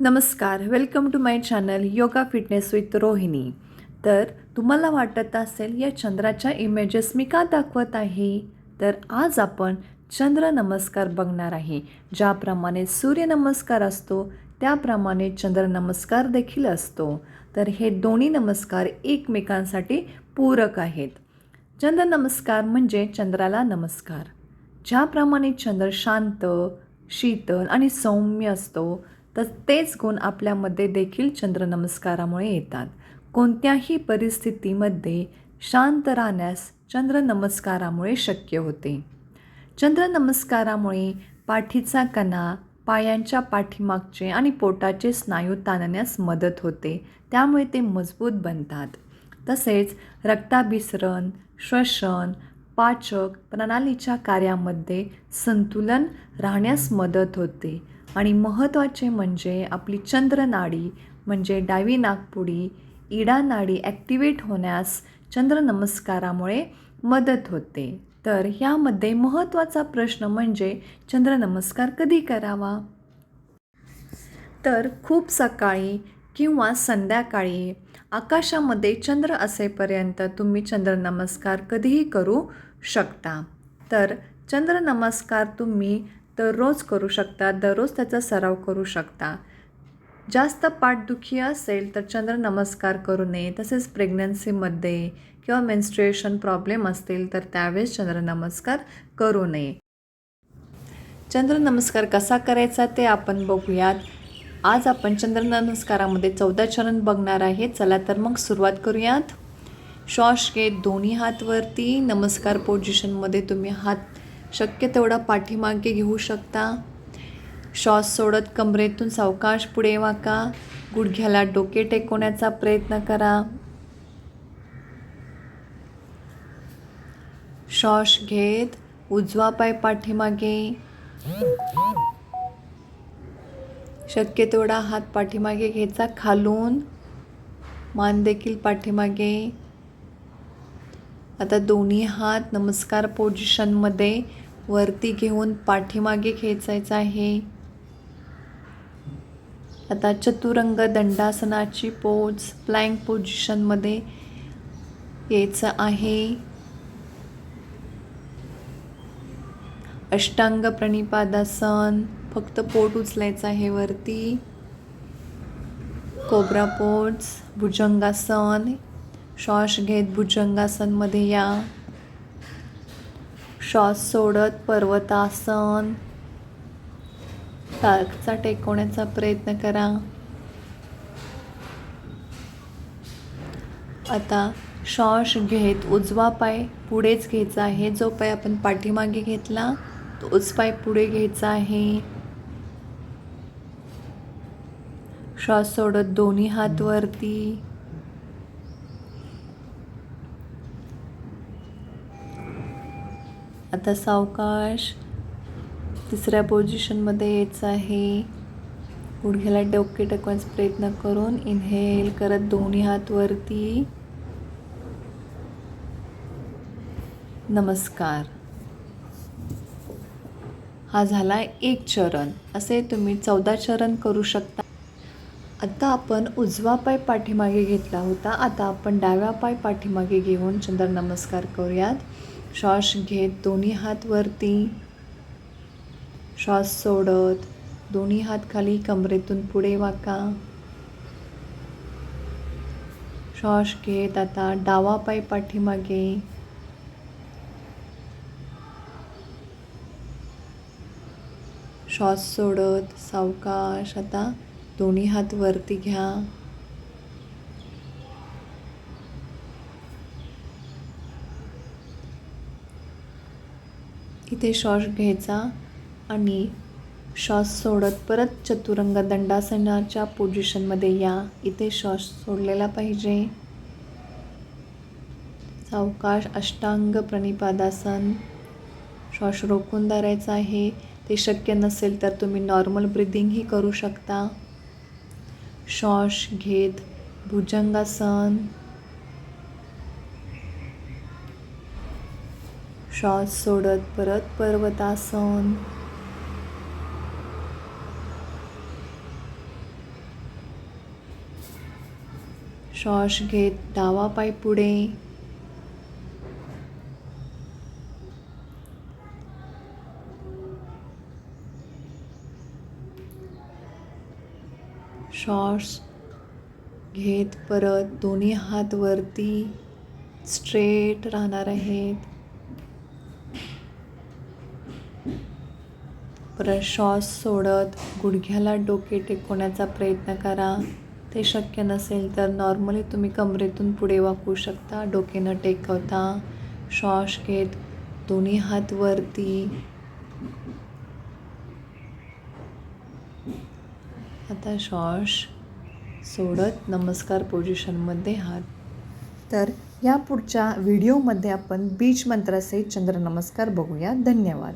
नमस्कार welcome to my channel yoga fitness with Rohini तर तुम्हाला वाटत असेल या चंद्राच्या इमेजेस मी का दाखवत आहे? तर आज आपण चंद्र नमस्कार बघणार आहे. ज्याप्रमाणे सूर्यनमस्कार असतो त्याप्रमाणे चंद्र नमस्कार देखील असतो. तर हे दोन्ही नमस्कार एकमेकांसाठी पूरक आहेत. चंद्र नमस्कार म्हणजे चंद्राला नमस्कार. ज्याप्रमाणे चंद्र शांत शीतल आणि सौम्य असतो तर तेच गुण आपल्यामध्ये देखील चंद्र नमस्कारामुळे येतात. कोणत्याही परिस्थितीमध्ये शांत राहण्यास चंद्र नमस्कारामुळे शक्य होते. चंद्र नमस्कारामुळे पाठीचा कणा पायांच्या पाठीमागचे आणि पोटाचे स्नायू ताणण्यास मदत होते. त्यामुळे ते मजबूत बनतात. तसेच रक्ताभिसरण श्वसन पाचक प्रणालीच्या कार्यामध्ये संतुलन राहण्यास मदत होते. आणि महत्त्वाचे म्हणजे आपली चंद्रनाडी म्हणजे डावी नागपुडी इडा नाडी ॲक्टिवेट होण्यास चंद्र नमस्कारामुळे मदत होते. तर ह्यामध्ये महत्त्वाचा प्रश्न म्हणजे चंद्र नमस्कार कधी करावा? तर खूप सकाळी किंवा संध्याकाळी आकाशामध्ये चंद्र असेपर्यंत तुम्ही चंद्र नमस्कार कधीही करू शकता. तर चंद्र नमस्कार तुम्ही दररोज करू शकता दररोज त्याचा सराव करू शकता. जास्त पाठदुखी असेल तर चंद्र नमस्कार करू नये तसेच प्रेग्नन्सीमध्ये किंवा मेन्स्ट्रुएशन प्रॉब्लेम असतील तर त्यावेळेस चंद्र नमस्कार करू नये. चंद्र नमस्कार कसा करायचा ते आपण बघूयात. आज आपण चंद्र नमस्कारामध्ये चौदा चरण बघणार आहे. चला तर मग सुरुवात करूयात. श्वास घेत दोन्ही हात वरती. नमस्कार पोझिशनमध्ये तुम्ही हात शक्य तेवढा पाठीमागे घेऊ शकता. श्वास सोडत कमरेतून सावकाश पुढे वाका. गुडघ्याला डोके टेकवण्याचा प्रयत्न करा. श्वास घेत उजवा पाय पाठीमागे. शक्य तेवढा हात पाठीमागे घ्यायचा. खालून मान देखील पाठीमागे. आता दोन्ही हात नमस्कार पोझिशनमध्ये वरती घेऊन पाठीमागे खेचायचं आहे. आता चतुरंग दंडासनाची पोज प्लँक पोझिशनमध्ये यायचं आहे. अष्टांग प्रणिपादासन फक्त पोट उचलायचं आहे वरती. कोबरा पोट्स भुजंगासन श्वास घेत भुजंगासनमध्ये या. श्वास सोडत पर्वतासन. टाकचा टेकवण्याचा प्रयत्न करा. आता श्वास घेत उजवा पाय पुढेच घ्यायचा आहे. जो पाय आपण पाठीमागे घेतला तोच पाय पुढे घ्यायचा आहे. श्वास सोडत दोन्ही हात वरती. आता सावकाश तिसऱ्या पोझिशनमध्ये यायचं आहे. गुडघ्याला डोके टाकण्याचा प्रयत्न करून इनहेल करत दोन्ही हात वरती. नमस्कार. हा झाला एक चरण. असे तुम्ही चौदा चरण करू शकता. आता आपण उजवा पाय पाठीमागे घेतला होता. आता आपण डाव्या पाय पाठीमागे घेऊन चंद्र नमस्कार करूयात. श्वास घेत दोन्ही हात वरती श्वास सोडत दोन्ही हात खाली कमरेतून पुढे वाका. श्वास घेत आता डावा पाय पाठीमागे. श्वास सोडत सावकाश आता दोन्ही हात वरती घ्या. इथे श्वास घ्यायचा आणि श्वास सोडत परत चतुरंग दंडासनाच्या पोझिशनमध्ये या. इथे श्वास सोडलेला पाहिजे. सावकाश अष्टांग प्रणिपादासन. श्वास रोखून धरायचा आहे. ते शक्य नसेल तर तुम्ही नॉर्मल ब्रिदिंगही करू शकता. श्वास घेत भुजंगासन. श्वास सोडत परत पर्वतासन. श्वास घेत डावा पाय पुढे. श्वास घेत परत दोन्ही हात वरती. स्ट्रेट राहणार आहेत. परत श्वास सोडत गुडघ्याला डोके टेकवण्याचा प्रयत्न करा. ते शक्य नसेल तर नॉर्मली तुम्ही कमरेतून पुढे वाकू शकता डोके न टेकवता. श्वास घेत दोन्ही हात वरती. आता श्वास सोडत नमस्कार पोझिशनमध्ये हात. तर या पुढच्या व्हिडिओमध्ये आपण बीज मंत्रासहित चंद्र नमस्कार बघूया. धन्यवाद.